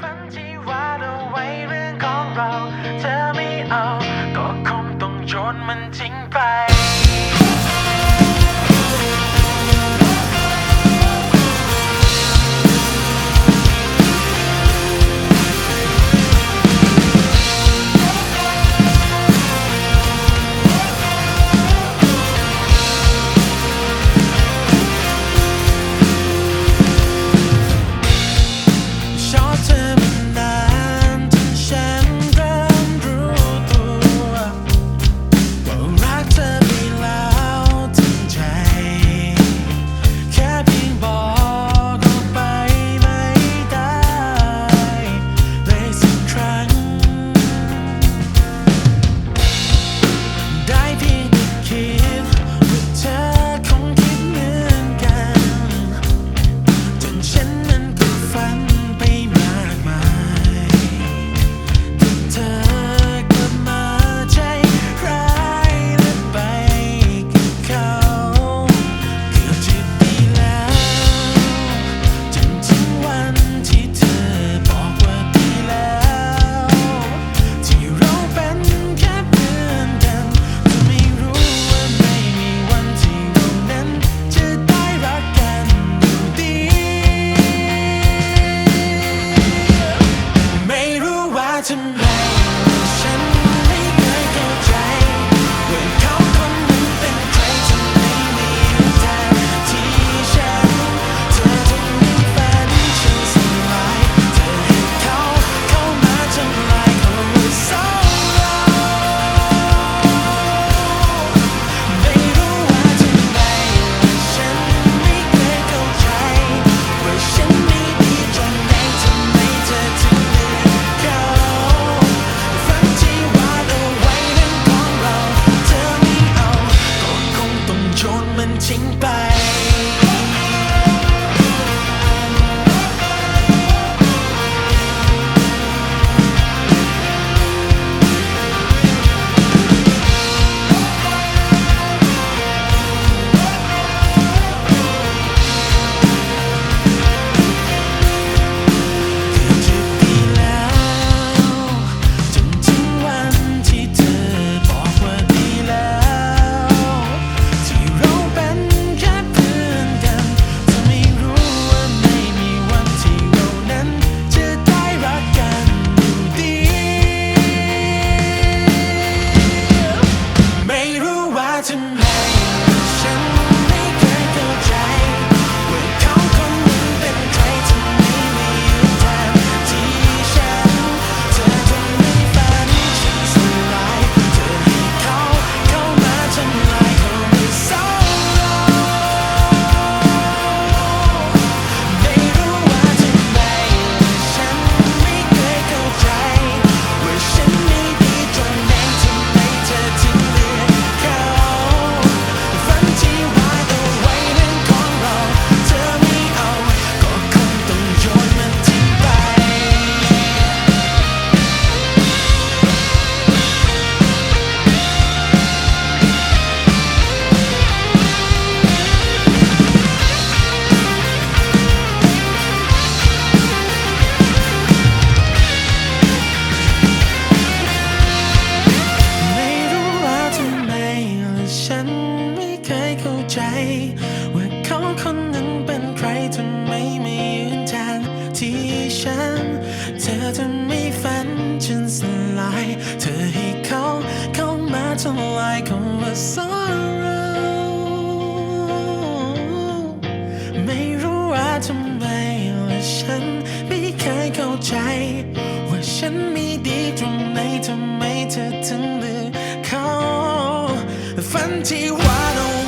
ฝันที่วาดเอาไว้เรื่องของเรา เธอไม่เอา ก็คงต้องโยนมันทิ้งไป ว่าเขาคนหนึ่งเป็นใครทำไมไม่ยืนแทนที่ฉัน เธอจะไม่ฝันจนสลาย เธอให้เขาเข้ามาทำลายคำว่า sorrow ไม่รู้ว่าทำไมและฉันไม่เคยเข้าใจ ว่าฉันมีดีตรงไหนทำไมเธอถึงเลือกเขาฝันที่วาเอา